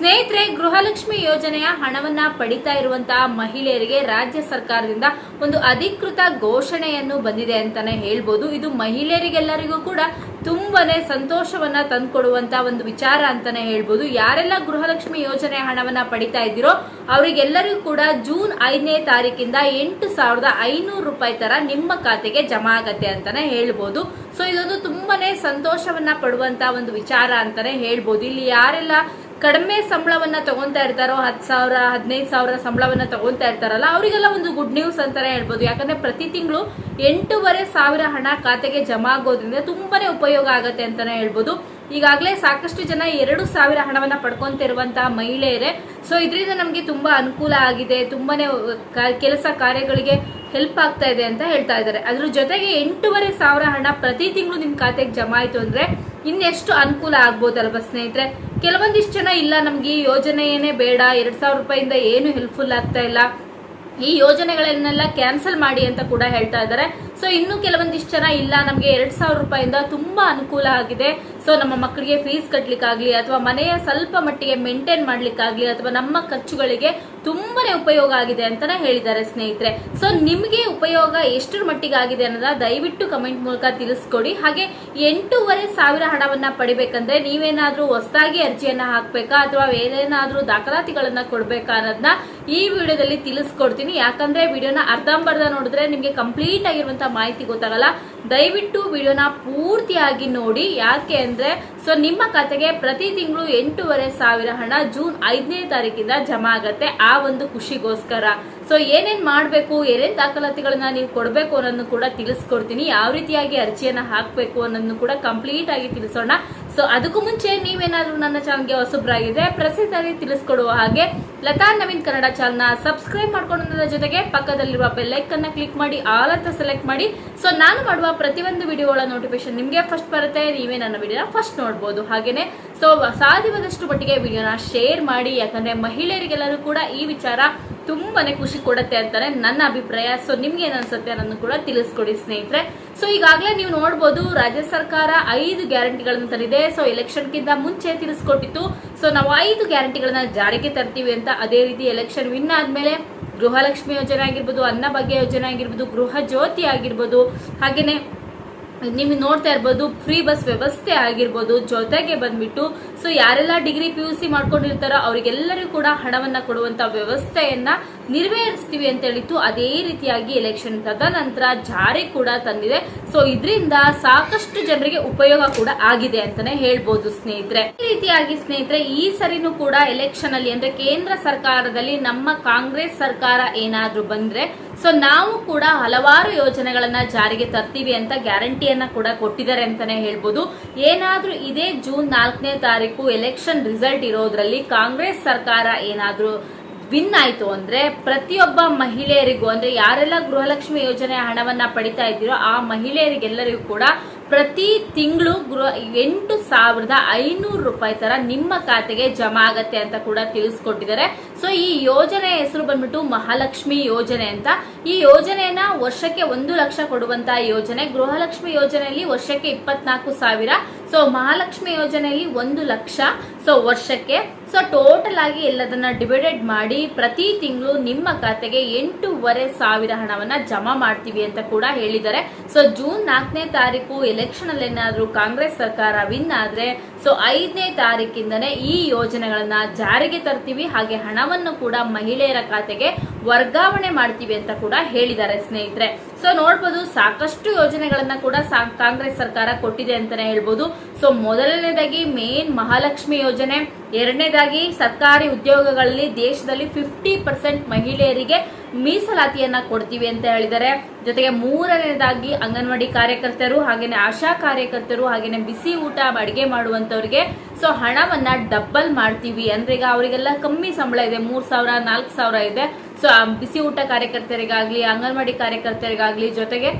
ಸ್ನೇಹಿತರೆ, ಗೃಹಲಕ್ಷ್ಮಿ ಯೋಜನೆಯ ಹಣವನ್ನ ಪಡಿತಾ ಇರುವಂತಹ ಮಹಿಳೆಯರಿಗೆ ರಾಜ್ಯ ಸರ್ಕಾರದಿಂದ ಒಂದು ಅಧಿಕೃತ ಘೋಷಣೆಯನ್ನು ಬಂದಿದೆ ಅಂತಾನೆ ಹೇಳ್ಬೋದು. ಇದು ಮಹಿಳೆಯರಿಗೆಲ್ಲರಿಗೂ ಕೂಡ ತುಂಬಾನೇ ಸಂತೋಷವನ್ನ ತಂದ್ಕೊಡುವಂತ ಒಂದು ವಿಚಾರ ಅಂತಾನೆ ಹೇಳ್ಬೋದು. ಯಾರೆಲ್ಲ ಗೃಹಲಕ್ಷ್ಮಿ ಯೋಜನೆ ಹಣವನ್ನ ಪಡಿತಾ ಇದ್ದೀರೋ, ಅವರಿಗೆಲ್ಲರಿಗೂ ಕೂಡ ಜೂನ್ ಐದನೇ ತಾರೀಕಿಂದ ಎಂಟು ಸಾವಿರದ ಐನೂರು ರೂಪಾಯಿ ತರ ನಿಮ್ಮ ಖಾತೆಗೆ ಜಮಾ ಆಗತ್ತೆ ಅಂತಾನೆ ಹೇಳ್ಬೋದು. ಸೊ ಇದೊಂದು ತುಂಬಾನೇ ಸಂತೋಷವನ್ನ ಪಡುವಂತ ಒಂದು ವಿಚಾರ ಅಂತಾನೆ ಹೇಳ್ಬೋದು. ಇಲ್ಲಿ ಯಾರೆಲ್ಲ ಕಡಿಮೆ ಸಂಬಳವನ್ನ ತಗೊಂತಾ ಇರ್ತಾರೋ ಹತ್ತು ಸಾವಿರ, ಹದಿನೈದು ಸಾವಿರ ಸಂಬಳವನ್ನ ತಗೊಂತಾ ಇರ್ತಾರಲ್ಲ, ಅವರಿಗೆಲ್ಲ ಒಂದು ಗುಡ್ ನ್ಯೂಸ್ ಅಂತಾನೆ ಹೇಳ್ಬೋದು. ಯಾಕಂದ್ರೆ ಪ್ರತಿ ತಿಂಗಳು ಎಂಟೂವರೆ ಸಾವಿರ ಹಣ ಖಾತೆಗೆ ಜಮಾ ಆಗೋದ್ರಿಂದ ತುಂಬಾನೇ ಉಪಯೋಗ ಆಗತ್ತೆ ಅಂತಾನೆ ಹೇಳ್ಬೋದು. ಈಗಾಗಲೇ ಸಾಕಷ್ಟು ಜನ ಎರಡು ಸಾವಿರ ಹಣವನ್ನ ಪಡ್ಕೊಂತಿರುವಂತಹ ಮಹಿಳೆಯರೇ, ಸೊ ಇದರಿಂದ ನಮಗೆ ತುಂಬಾ ಅನುಕೂಲ ಆಗಿದೆ, ತುಂಬಾನೇ ಕೆಲಸ ಕಾರ್ಯಗಳಿಗೆ ಹೆಲ್ಪ್ ಆಗ್ತಾ ಇದೆ ಅಂತ ಹೇಳ್ತಾ ಇದ್ದಾರೆ. ಅದ್ರ ಜೊತೆಗೆ ಎಂಟೂವರೆ ಸಾವಿರ ಹಣ ಪ್ರತಿ ತಿಂಗಳು ನಿಮ್ಮ ಖಾತೆಗೆ ಜಮಾ ಆಯ್ತು ಅಂದ್ರೆ ಇನ್ನೆಷ್ಟು ಅನುಕೂಲ ಆಗ್ಬೋದಲ್ವ ಸ್ನೇಹಿತರೆ? ಕೆಲವೊಂದಿಷ್ಟು ಜನ, ಇಲ್ಲ, ನಮ್ಗೆ ಈ ಯೋಜನೆಯೇ ಬೇಡ, ಎರಡ್ ಸಾವಿರ ರೂಪಾಯಿಂದ ಏನು ಹೆಲ್ಪ್ಫುಲ್ ಆಗ್ತಾ ಇಲ್ಲ. ಈ ಯೋಜನೆಗಳನ್ನೆಲ್ಲ ಕ್ಯಾನ್ಸಲ್ ಮಾಡಿ ಅಂತ ಕೂಡ ಹೇಳ್ತಾ ಇದ್ದಾರೆ. ಸೊ ಇನ್ನು ಕೆಲವೊಂದಿಷ್ಟು ಜನ, ಇಲ್ಲ, ನಮಗೆ ಎರಡ್ ಸಾವಿರ ರೂಪಾಯಿಂದ ತುಂಬಾ ಅನುಕೂಲ ಆಗಿದೆ. ಸೊ ನಮ್ಮ ಮಕ್ಕಳಿಗೆ ಫೀಸ್ ಕಟ್ಟಲಿಕ್ಕಾಗ್ಲಿ ಅಥವಾ ಮನೆಯ ಸ್ವಲ್ಪ ಮಟ್ಟಿಗೆ ಮೇಂಟೈನ್ ಮಾಡ್ಲಿಕ್ಕಾಗ್ಲಿ ಅಥವಾ ನಮ್ಮ ಖರ್ಚುಗಳಿಗೆ ತುಂಬಾನೇ ಉಪಯೋಗ ಆಗಿದೆ ಅಂತಾನೆ ಹೇಳಿದ್ದಾರೆ ಸ್ನೇಹಿತರೆ. ಸೊ ನಿಮಗೆ ಉಪಯೋಗ ಎಷ್ಟರ ಮಟ್ಟಿಗೆ ಆಗಿದೆ ಅನ್ನೋದ ದಯವಿಟ್ಟು ಕಮೆಂಟ್ ಮೂಲಕ ತಿಳಿಸ್ಕೊಡಿ. ಹಾಗೆ ಎಂಟೂವರೆ ಸಾವಿರ ಹಣವನ್ನ ಪಡಿಬೇಕಂದ್ರೆ ನೀವೇನಾದ್ರೂ ಹೊಸದಾಗಿ ಅರ್ಜಿಯನ್ನ ಹಾಕ್ಬೇಕಾ ಅಥವಾ ಏನೇನಾದ್ರೂ ದಾಖಲಾತಿಗಳನ್ನ ಕೊಡ್ಬೇಕಾ ಅನ್ನೋದನ್ನ ಈ ವಿಡಿಯೋದಲ್ಲಿ ತಿಳಿಸ್ಕೊಡ್ತೀನಿ. ಯಾಕಂದ್ರೆ ವಿಡಿಯೋನ ಅರ್ಧಂಬರ್ಧ ನೋಡಿದ್ರೆ ನಿಮಗೆ ಕಂಪ್ಲೀಟ್ ಆಗಿರುವಂತ ಮಾಹಿತಿ ಗೊತ್ತಾಗಲ್ಲ. ದಯವಿಟ್ಟು ವಿಡಿಯೋನ ಪೂರ್ತಿಯಾಗಿ ನೋಡಿ. ಯಾಕೆ ಅಂದ್ರೆ, ಸೊ ನಿಮ್ಮ ಖಾತೆಗೆ ಪ್ರತಿ ತಿಂಗಳು ಎಂಟೂವರೆ ಸಾವಿರ ಹಣ ಜೂನ್ ಐದನೇ ತಾರೀಕಿಂದ ಜಮಾ ಆಗತ್ತೆ ಆ ಒಂದು ಖುಷಿಗೋಸ್ಕರ. ಸೊ ಏನೇನ್ ಮಾಡ್ಬೇಕು, ಏನೇನ್ ದಾಖಲಾತಿಗಳನ್ನ ನೀವು ಕೊಡಬೇಕು ಅನ್ನೋದನ್ನು ಕೂಡ ತಿಳಿಸ್ಕೊಡ್ತೀನಿ. ಯಾವ ರೀತಿಯಾಗಿ ಅರ್ಜಿಯನ್ನ ಹಾಕ್ಬೇಕು ಅನ್ನೋದನ್ನು ಕೂಡ ಕಂಪ್ಲೀಟ್ ಆಗಿ ತಿಳಿಸೋಣ. ಸೊ ಅದಕ್ಕೂ ಮುಂಚೆ ನೀವೇನಾದ್ರೂ ನನ್ನ ಚಾನಲ್ಗೆ ಹೊಸಬ್ರಾಗಿದ್ರೆ ಪ್ರಸಿದ್ಧರಿ ತಿಳಿಸ್ಕೊಡುವ ಹಾಗೆ ಲತಾ ನವೀನ್ ಕನ್ನಡ ಚಾನಲ್ನ ಸಬ್ಸ್ಕ್ರೈಬ್ ಮಾಡ್ಕೊಳ್ಳೋದ್ರ ಜೊತೆಗೆ ಪಕ್ಕದಲ್ಲಿರುವ ಬೆಲ್ಲೈಕ್ ಅನ್ನ ಕ್ಲಿಕ್ ಮಾಡಿ ಆಲ್ ಅಂತ ಸೆಲೆಕ್ಟ್ ಮಾಡಿ. ಸೊ ನಾನು ಮಾಡುವ ಪ್ರತಿಯೊಂದು ವಿಡಿಯೋಗಳ ನೋಟಿಫಿಕೇಶನ್ ನಿಮಗೆ ಫಸ್ಟ್ ಬರುತ್ತೆ. ನೀವೇ ನನ್ನ ವಿಡಿಯೋನ ಫಸ್ಟ್ ನೋಡ್ಬೋದು. ಹಾಗೆಯೇ ಸೊ ಸಾಧ್ಯವಾದಷ್ಟು ಮಟ್ಟಿಗೆ ವಿಡಿಯೋನ ಶೇರ್ ಮಾಡಿ, ಯಾಕಂದ್ರೆ ಮಹಿಳೆಯರಿಗೆಲ್ಲರೂ ಕೂಡ ಈ ವಿಚಾರ ತುಂಬಾನೇ ಖುಷಿ ಕೊಡುತ್ತೆ ಅಂತಾನೆ ನನ್ನ ಅಭಿಪ್ರಾಯ. ಸೊ ನಿಮ್ಗೆ ಏನ್ ಅನ್ಸುತ್ತೆ ಅನ್ನೋದನ್ನು ಕೂಡ ತಿಳಿಸ್ಕೊಡಿ ಸ್ನೇಹಿತರೆ. ಸೊ ಈಗಾಗಲೇ ನೀವು ನೋಡ್ಬೋದು ರಾಜ್ಯ ಸರ್ಕಾರ ಐದು ಗ್ಯಾರಂಟಿಗಳನ್ನು ತಂದಿದೆ. ಸೊ ಎಲೆಕ್ಷನ್ಗಿಂತ ಮುಂಚೆ ತಿಳಿಸ್ಕೊಟ್ಟಿತ್ತು. ಸೊ ನಾವು ಐದು ಗ್ಯಾರಂಟಿಗಳನ್ನ ಜಾರಿಗೆ ತರ್ತೀವಿ ಅಂತ ಅದೇ ರೀತಿ ಎಲೆಕ್ಷನ್ ವಿನ್ ಆದ್ಮೇಲೆ ಗೃಹಲಕ್ಷ್ಮಿ ಯೋಜನೆ ಆಗಿರ್ಬೋದು ಅನ್ನಭಾಗ್ಯ ಯೋಜನೆ ಆಗಿರ್ಬೋದು, ಗೃಹ ಜ್ಯೋತಿ ಆಗಿರ್ಬೋದು, ಹಾಗೇನೆ ನೀವು ನೋಡ್ತಾ ಇರ್ಬೋದು ಫ್ರೀ ಬಸ್ ವ್ಯವಸ್ಥೆ ಆಗಿರ್ಬೋದು, ಜೊತೆಗೆ ಬಂದ್ಬಿಟ್ಟು ಸೊ ಯಾರೆಲ್ಲ ಡಿಗ್ರಿ ಪಿ ಯು ಸಿ ಮಾಡ್ಕೊಂಡಿರ್ತಾರೋ ಅವ್ರಿಗೆಲ್ಲರಿಗೂ ಕೂಡ ಹಣವನ್ನ ಕೊಡುವಂತ ವ್ಯವಸ್ಥೆಯನ್ನ ನೆರವೇರಿಸ್ತೀವಿ ಅಂತ ಹೇಳಿತ್ತು. ಅದೇ ರೀತಿಯಾಗಿ ಎಲೆಕ್ಷನ್ ತದನಂತರ ಜಾರಿ ಕೂಡ ತಂದಿದೆ. ಸೊ ಇದರಿಂದ ಸಾಕಷ್ಟು ಜನರಿಗೆ ಉಪಯೋಗ ಕೂಡ ಆಗಿದೆ ಅಂತಾನೆ ಹೇಳ್ಬೋದು ಸ್ನೇಹಿತರೆ. ಈ ರೀತಿಯಾಗಿ ಸ್ನೇಹಿತರೆ, ಈ ಸರಿನೂ ಕೂಡ ಎಲೆಕ್ಷನ್ ಅಲ್ಲಿ ಅಂದ್ರೆ ಕೇಂದ್ರ ಸರ್ಕಾರದಲ್ಲಿ ನಮ್ಮ ಕಾಂಗ್ರೆಸ್ ಸರ್ಕಾರ ಏನಾದ್ರೂ ಬಂದ್ರೆ ಸೊ ನಾವು ಕೂಡ ಹಲವಾರು ಯೋಜನೆಗಳನ್ನ ಜಾರಿಗೆ ತರ್ತೀವಿ ಅಂತ ಗ್ಯಾರಂಟಿಯನ್ನ ಕೂಡ ಕೊಟ್ಟಿದ್ದಾರೆ ಅಂತಾನೆ ಹೇಳ್ಬೋದು. ಏನಾದ್ರೂ ಇದೇ ಜೂನ್ ನಾಲ್ಕನೇ ತಾರೀಕು ಎಲೆಕ್ಷನ್ ರಿಸಲ್ಟ್ ಇರೋದ್ರಲ್ಲಿ ಕಾಂಗ್ರೆಸ್ ಸರ್ಕಾರ ಏನಾದ್ರೂ ವಿನ್ ಆಯ್ತು ಅಂದ್ರೆ ಪ್ರತಿಯೊಬ್ಬ ಮಹಿಳೆಯರಿಗೂ, ಅಂದ್ರೆ ಯಾರೆಲ್ಲ ಗೃಹಲಕ್ಷ್ಮಿ ಯೋಜನೆ ಹಣವನ್ನ ಪಡಿತಾ ಇದ್ದೀರೋ ಆ ಮಹಿಳೆಯರಿಗೆಲ್ಲರಿಗೂ ಕೂಡ ಪ್ರತಿ ತಿಂಗಳು ಗೃಹ ಎಂಟು ಸಾವಿರದ ಐನೂರು ರೂಪಾಯಿ ತರ ನಿಮ್ಮ ಖಾತೆಗೆ ಜಮಾ ಆಗತ್ತೆ ಅಂತ ಕೂಡ ತಿಳಿಸ್ಕೊಟ್ಟಿದ್ದಾರೆ. ಸೊ ಈ ಯೋಜನೆ ಹೆಸರು ಬಂದ್ಬಿಟ್ಟು ಮಹಾಲಕ್ಷ್ಮಿ ಯೋಜನೆ ಅಂತ. ಈ ಯೋಜನೆಯನ್ನ ವರ್ಷಕ್ಕೆ ಒಂದು ಲಕ್ಷ ಕೊಡುವಂತ ಯೋಜನೆ, ಗೃಹಲಕ್ಷ್ಮಿ ಯೋಜನೆಯಲ್ಲಿ ವರ್ಷಕ್ಕೆ ಇಪ್ಪತ್ನಾಲ್ಕು ಸಾವಿರ. ಸೊ ಮಹಾಲಕ್ಷ್ಮಿ ಯೋಜನೆಯಲ್ಲಿ ಒಂದು ಲಕ್ಷ. ಸೊ ವರ್ಷಕ್ಕೆ ಸೊ ಟೋಟಲ್ ಆಗಿ ಎಲ್ಲದನ್ನ ಡಿವೈಡೆಡ್ ಮಾಡಿ ಪ್ರತಿ ತಿಂಗಳು ನಿಮ್ಮ ಖಾತೆಗೆ ಎಂಟೂವರೆ ಸಾವಿರ ಹಣವನ್ನ ಜಮಾ ಮಾಡ್ತೀವಿ ಅಂತ ಕೂಡ ಹೇಳಿದ್ದಾರೆ. ಸೊ ಜೂನ್ ನಾಲ್ಕನೇ ತಾರೀಕು ಎಲೆಕ್ಷನ್ ಅಲ್ಲಿ ಏನಾದ್ರೂ ಕಾಂಗ್ರೆಸ್ ಸರ್ಕಾರ ವಿನ್ ಆದ್ರೆ ಸೊ ಐದನೇ ತಾರೀಕಿಂದನೇ ಈ ಯೋಜನೆಗಳನ್ನ ಜಾರಿಗೆ ತರ್ತೀವಿ. ಹಾಗೆ ಹಣವನ್ನು ಕೂಡ ಮಹಿಳೆಯರ ಖಾತೆಗೆ ವರ್ಗಾವಣೆ ಮಾಡ್ತೀವಿ ಅಂತ ಕೂಡ ಹೇಳಿದ್ದಾರೆ ಸ್ನೇಹಿತರೆ. ಸೊ ನೋಡ್ಬೋದು ಸಾಕಷ್ಟು ಯೋಜನೆಗಳನ್ನ ಕೂಡ ಕಾಂಗ್ರೆಸ್ ಸರ್ಕಾರ ಕೊಟ್ಟಿದೆ ಅಂತಾನೆ ಹೇಳ್ಬೋದು. ಸೊ ಮೊದಲನೇದಾಗಿ ಮೇನ್ ಮಹಾಲಕ್ಷ್ಮಿ ಯೋಜನೆ, ಎರಡನೇದಾಗಿ ಸರ್ಕಾರಿ ಉದ್ಯೋಗಗಳಲ್ಲಿ ದೇಶದಲ್ಲಿ ಫಿಫ್ಟಿ ಪರ್ಸೆಂಟ್ ಮಹಿಳೆಯರಿಗೆ ಮೀಸಲಾತಿಯನ್ನ ಕೊಡ್ತೀವಿ ಅಂತ ಹೇಳಿದ್ದಾರೆ. ಜೊತೆಗೆ ಮೂರನೇದಾಗಿ ಅಂಗನವಾಡಿ ಕಾರ್ಯಕರ್ತರು, ಹಾಗೇನೆ ಆಶಾ ಕಾರ್ಯಕರ್ತರು, ಹಾಗೇನೆ ಬಿಸಿ ಊಟ, ಅಡಿಗೆ ಮಾಡುವಂತವ್ರಿಗೆ ಸೊ ಹಣವನ್ನ ಡಬ್ಬಲ್ ಮಾಡ್ತೀವಿ. ಅಂದ್ರೆ ಈಗ ಅವರಿಗೆಲ್ಲ ಕಮ್ಮಿ ಸಂಬಳ ಇದೆ, ಮೂರ್ ಸಾವಿರ, ನಾಲ್ಕು ಸಾವಿರ ಇದೆ. ಸೊ ಬಿಸಿ ಊಟ ಕಾರ್ಯಕರ್ತರಿಗಾಗ್ಲಿ ಅಂಗನವಾಡಿ ಕಾರ್ಯಕರ್ತರಿಗಾಗ್ಲಿ ಜೊತೆಗೆ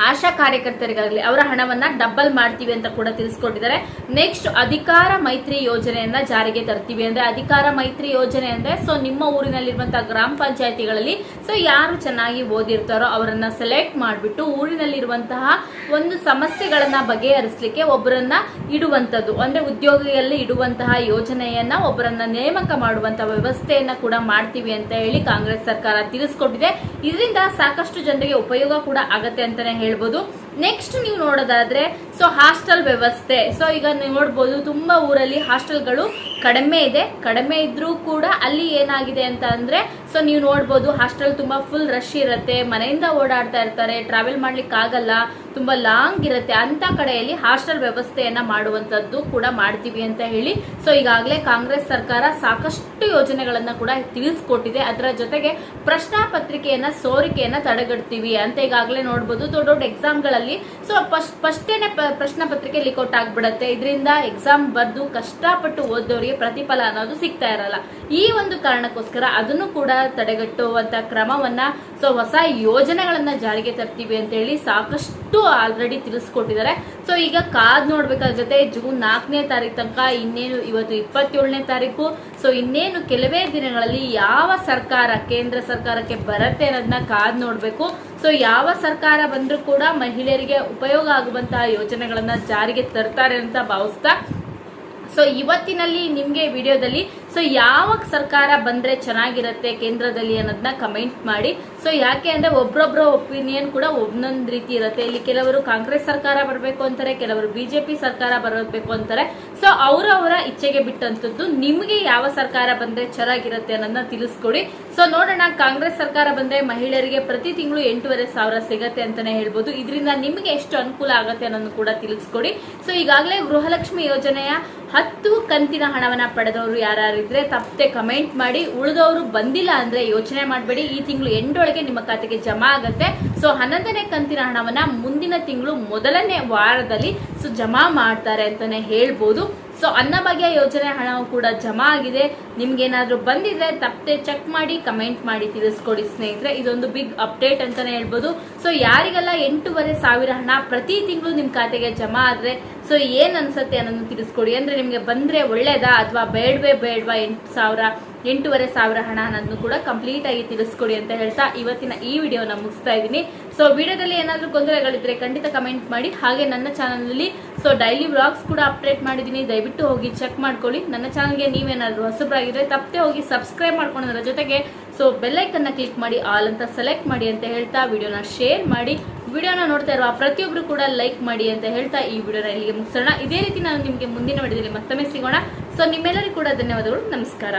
ಆಶಾ ಕಾರ್ಯಕರ್ತರಿಗಾಗಲಿ ಅವರ ಹಣವನ್ನ ಡಬಲ್ ಮಾಡ್ತೀವಿ ಅಂತ ಕೂಡ ತಿಳಿಸ್ಕೊಟ್ಟಿದ್ದಾರೆ ನೆಕ್ಸ್ಟ್ ಅಧಿಕಾರ ಮೈತ್ರಿ ಯೋಜನೆಯನ್ನ ಜಾರಿಗೆ ತರ್ತೀವಿ ಅಂದ್ರೆ ಅಧಿಕಾರ ಮೈತ್ರಿ ಯೋಜನೆ ಅಂದ್ರೆ ಸೊ ನಿಮ್ಮ ಊರಿನಲ್ಲಿರುವಂತಹ ಗ್ರಾಮ ಪಂಚಾಯತಿಗಳಲ್ಲಿ ಸೊ ಯಾರು ಚೆನ್ನಾಗಿ ಓದಿರ್ತಾರೋ ಅವರನ್ನ ಸೆಲೆಕ್ಟ್ ಮಾಡಿಬಿಟ್ಟು ಊರಿನಲ್ಲಿರುವಂತಹ ಒಂದು ಸಮಸ್ಯೆಗಳನ್ನ ಬಗೆಹರಿಸಲಿಕ್ಕೆ ಒಬ್ಬರನ್ನ ಇಡುವಂತದ್ದು ಅಂದ್ರೆ ಉದ್ಯೋಗಿಯಲ್ಲಿ ಇಡುವಂತಹ ಯೋಜನೆಯನ್ನ ಒಬ್ಬರನ್ನ ನೇಮಕ ಮಾಡುವಂತಹ ವ್ಯವಸ್ಥೆಯನ್ನ ಕೂಡ ಮಾಡ್ತೀವಿ ಅಂತ ಹೇಳಿ ಕಾಂಗ್ರೆಸ್ ಸರ್ಕಾರ ತಿಳಿಸ್ಕೊಟ್ಟಿದೆ. ಇದರಿಂದ ಸಾಕಷ್ಟು ಜನರಿಗೆ ಉಪಯೋಗ ಕೂಡ ಆಗತ್ತೆ ಅಂತಾನೆ ಹೇಳ್ಬೋದು. ನೆಕ್ಸ್ಟ್ ನೀವು ನೋಡೋದಾದ್ರೆ ಸೊ ಹಾಸ್ಟೆಲ್ ವ್ಯವಸ್ಥೆ. ಸೊ ಈಗ ನೀವು ನೋಡ್ಬೋದು, ತುಂಬಾ ಊರಲ್ಲಿ ಹಾಸ್ಟೆಲ್ಗಳು ಕಡಿಮೆ ಇದೆ. ಕಡಿಮೆ ಇದ್ರೂ ಕೂಡ ಅಲ್ಲಿ ಏನಾಗಿದೆ ಅಂತ ಅಂದ್ರೆ ಸೊ ನೀವು ನೋಡ್ಬೋದು ಹಾಸ್ಟೆಲ್ ತುಂಬಾ ಫುಲ್ ರಶ್ ಇರುತ್ತೆ. ಮನೆಯಿಂದ ಓಡಾಡ್ತಾ ಇರ್ತಾರೆ ಟ್ರಾವೆಲ್ ಮಾಡ್ಲಿಕ್ಕೆ ಆಗಲ್ಲ. ತುಂಬಾ ಲಾಂಗ್ ಇರುತ್ತೆ. ಅಂತ ಕಡೆಯಲ್ಲಿ ಹಾಸ್ಟೆಲ್ ವ್ಯವಸ್ಥೆಯನ್ನ ಮಾಡುವಂತದ್ದು ಕೂಡ ಮಾಡ್ತೀವಿ ಅಂತ ಹೇಳಿ ಸೊ ಈಗಾಗಲೇ ಕಾಂಗ್ರೆಸ್ ಸರ್ಕಾರ ಸಾಕಷ್ಟು ಯೋಜನೆಗಳನ್ನ ಕೂಡ ತಿಳಿಸ್ಕೊಟ್ಟಿದೆ. ಅದರ ಜೊತೆಗೆ ಪ್ರಶ್ನಾ ಪತ್ರಿಕೆಯನ್ನ ಸೋರಿಕೆಯನ್ನ ತಡೆಗಟ್ತೀವಿ. ಅಂತ ಈಗಾಗಲೇ ನೋಡ್ಬೋದು, ದೊಡ್ಡ ದೊಡ್ಡ ಎಕ್ಸಾಮ್ಗಳಲ್ಲಿ ಸೊ ಫಸ್ಟೇನೆ ಪ್ರಶ್ನೆ ಪತ್ರಿಕೆ ಲೀಕೌಟ್ ಆಗ್ಬಿಡತ್ತೆ. ಇದರಿಂದ ಎಕ್ಸಾಮ್ ಬರೆದು ಕಷ್ಟಪಟ್ಟು ಓದೋರಿಗೆ ಪ್ರತಿಫಲ ಅನ್ನೋದು ಸಿಗ್ತಾ ಇರಲ್ಲ. ಈ ಒಂದು ಕಾರಣಕ್ಕೋಸ್ಕರ ಅದನ್ನು ಕೂಡ ತಡೆಗಟ್ಟುವಂತ ಕ್ರಮವನ್ನ, ಸೊ, ಹೊಸ ಯೋಜನೆಗಳನ್ನ ಜಾರಿಗೆ ತರ್ತೀವಿ ಅಂತ ಹೇಳಿ ಸಾಕಷ್ಟು ಆಲ್ರೆಡಿ ತಿಳಿಸ್ಕೊಟ್ಟಿದ್ದಾರೆ. ಸೊ ಈಗ ಕಾದ್ ನೋಡ್ಬೇಕಾದ ಜೊತೆ ಜೂನ್ ನಾಲ್ಕನೇ ತಾರೀಕು ತನಕ, ಇನ್ನೇನು ಇವತ್ತು ಇಪ್ಪತ್ತೇಳನೇ ತಾರೀಕು ಸೊ ಇನ್ನೇನು ಕೆಲವೇ ದಿನಗಳಲ್ಲಿ ಯಾವ ಸರ್ಕಾರ, ಕೇಂದ್ರ ಸರ್ಕಾರಕ್ಕೆ ಬರುತ್ತೆ ಅನ್ನೋದನ್ನ ಕಾದ್ ನೋಡ್ಬೇಕು. ಸೊ ಯಾವ ಸರ್ಕಾರ ಬಂದರೂ ಕೂಡ ಮಹಿಳೆಯರಿಗೆ ಉಪಯೋಗ ಆಗುವಂತಹ ಯೋಜನೆಗಳನ್ನ ಜಾರಿಗೆ ತರ್ತಾರೆ ಅಂತ ಭಾವಿಸ್ತಾ. ಸೊ ಇವತ್ತಿನಲ್ಲಿ ನಿಮಗೆ ವಿಡಿಯೋದಲ್ಲಿ ಸೊ ಯಾವ ಸರ್ಕಾರ ಬಂದ್ರೆ ಚೆನ್ನಾಗಿರುತ್ತೆ ಕೇಂದ್ರದಲ್ಲಿ ಅನ್ನೋದನ್ನ ಕಮೆಂಟ್ ಮಾಡಿ. ಸೊ ಯಾಕೆ ಅಂದ್ರೆ ಒಬ್ರೊಬ್ರ ಒಪಿನಿಯನ್ ಕೂಡ ಒಂದೊಂದ್ ರೀತಿ ಇರುತ್ತೆ. ಇಲ್ಲಿ ಕೆಲವರು ಕಾಂಗ್ರೆಸ್ ಸರ್ಕಾರ ಬರಬೇಕು ಅಂತಾರೆ, ಕೆಲವರು ಬಿಜೆಪಿ ಸರ್ಕಾರ ಬರಬೇಕು ಅಂತಾರೆ. ಸೊ ಅವರವರ ಇಚ್ಛೆಗೆ ಬಿಟ್ಟಂತದ್ದು ನಿಮ್ಗೆ ಯಾವ ಸರ್ಕಾರ ಬಂದ್ರೆ ಚೆನ್ನಾಗಿರುತ್ತೆ ಅನ್ನೋದನ್ನ ತಿಳಿಸ್ಕೊಡಿ. ಸೊ ನೋಡೋಣ, ಕಾಂಗ್ರೆಸ್ ಸರ್ಕಾರ ಬಂದ್ರೆ ಮಹಿಳೆಯರಿಗೆ ಪ್ರತಿ ತಿಂಗಳು ಎಂಟೂವರೆ ಸಾವಿರ ಸಿಗತ್ತೆ ಅಂತಾನೆ ಹೇಳ್ಬೋದು. ಇದರಿಂದ ನಿಮಗೆ ಎಷ್ಟು ಅನುಕೂಲ ಆಗತ್ತೆ ಅನ್ನೋದು ಕೂಡ ತಿಳಿಸ್ಕೊಡಿ. ಸೊ ಈಗಾಗಲೇ ಗೃಹಲಕ್ಷ್ಮಿ ಯೋಜನೆಯ ಹತ್ತು ಕಂತಿನ ಹಣವನ್ನ ಪಡೆದವರು ಯಾರಿದ್ರೆ ತಪ್ಪದೆ ಕಮೆಂಟ್ ಮಾಡಿ, ಉಳಿದವರು ಬಂದಿಲ್ಲ ಅಂದ್ರೆ ಯೋಚನೆ ಮಾಡಬೇಡಿ. ಈ ತಿಂಗಳು ಎಂಟೊಳಗೆ ನಿಮ್ಮ ಖಾತೆಗೆ ಜಮಾ ಆಗುತ್ತೆ. ಸೊ ಹನ್ನೊಂದನೇ ಕಂತಿನ ಹಣವನ್ನ ಮುಂದಿನ ತಿಂಗಳು ಮೊದಲನೇ ವಾರದಲ್ಲಿ ಸೊ, ಜಮಾ ಮಾಡ್ತಾರೆ ಅಂತಾನೆ ಹೇಳ್ಬೋದು. ಸೊ ಅನ್ನಭಾಗ್ಯ ಯೋಜನೆ ಹಣವು ಕೂಡ ಜಮಾ ಆಗಿದೆ. ನಿಮ್ಗೇನಾದ್ರೂ ಬಂದಿದ್ರೆ ತಪ್ಪದೆ ಚೆಕ್ ಮಾಡಿ ಕಮೆಂಟ್ ಮಾಡಿ ತಿಳಿಸ್ಕೊಡಿ ಸ್ನೇಹಿತರೆ. ಇದೊಂದು ಬಿಗ್ ಅಪ್ಡೇಟ್ ಅಂತಾನೆ ಹೇಳ್ಬೋದು. ಸೊ ಯಾರಿಗೆಲ್ಲ ಎಂಟೂವರೆ ಸಾವಿರ ಹಣ ಪ್ರತಿ ತಿಂಗಳು ನಿಮ್ಮ ಖಾತೆಗೆ ಜಮಾ ಆದ್ರೆ ಸೊ ಏನ್ ಅನ್ಸುತ್ತೆ ಅನ್ನೋದು ತಿಳಿಸ್ಕೊಡಿ. ಅಂದ್ರೆ ನಿಮಗೆ ಬಂದ್ರೆ ಒಳ್ಳೇದಾ ಅಥವಾ ಬೇಡವೇ ಬೇಡವಾ ಎಂಟು ಸಾವಿರ ಎಂಟೂವರೆ ಸಾವಿರ ಹಣ ಅನ್ನೋದನ್ನು ಕೂಡ ಕಂಪ್ಲೀಟ್ ಆಗಿ ತಿಳಿಸ್ಕೊಡಿ ಅಂತ ಹೇಳ್ತಾ ಇವತ್ತಿನ ಈ ವಿಡಿಯೋನ ಮುಗಿಸ್ತಾ ಇದ್ದೀನಿ. ಸೊ ವಿಡಿಯೋದಲ್ಲಿ ಏನಾದರೂ ಗೊಂದಲಗಳಿದ್ರೆ ಖಂಡಿತ ಕಮೆಂಟ್ ಮಾಡಿ. ಹಾಗೆ ನನ್ನ ಚಾನಲ್ನಲ್ಲಿ ಸೊ ಡೈಲಿ ವ್ಲಾಗ್ಸ್ ಕೂಡ ಅಪ್ಡೇಟ್ ಮಾಡಿದ್ದೀನಿ. ದಯವಿಟ್ಟು ಹೋಗಿ ಚೆಕ್ ಮಾಡ್ಕೊಳ್ಳಿ. ನನ್ನ ಚಾನಲ್ಗೆ ನೀವೇನಾದರೂ ಹೊಸಬ್ರಾಗಿದ್ರೆ ತಪ್ಪದೆ ಹೋಗಿ ಸಬ್ಸ್ಕ್ರೈಬ್ ಮಾಡ್ಕೊಳ್ಳೋದ್ರ ಜೊತೆಗೆ ಸೊ ಬೆಲ್ಲೈಕನ್ನ ಕ್ಲಿಕ್ ಮಾಡಿ ಆಲ್ ಅಂತ ಸೆಲೆಕ್ಟ್ ಮಾಡಿ ಅಂತ ಹೇಳ್ತಾ ವಿಡಿಯೋನ ಶೇರ್ ಮಾಡಿ. ವಿಡಿಯೋನ ನೋಡ್ತಾ ಇರುವ ಪ್ರತಿಯೊಬ್ಬರು ಕೂಡ ಲೈಕ್ ಮಾಡಿ ಅಂತ ಹೇಳ್ತಾ ಈ ವಿಡಿಯೋನ ಇಲ್ಲಿಗೆ ಮುಗಿಸೋಣ. ಇದೇ ರೀತಿ ನಾನು ನಿಮಗೆ ಮುಂದಿನ ವಿಡಿಯೋದಲ್ಲಿ ಮತ್ತೊಮ್ಮೆ ಸಿಗೋಣ. ಸೊ ನಿಮ್ಮೆಲ್ಲರಿಗೂ ಕೂಡ ಧನ್ಯವಾದಗಳು. ನಮಸ್ಕಾರ.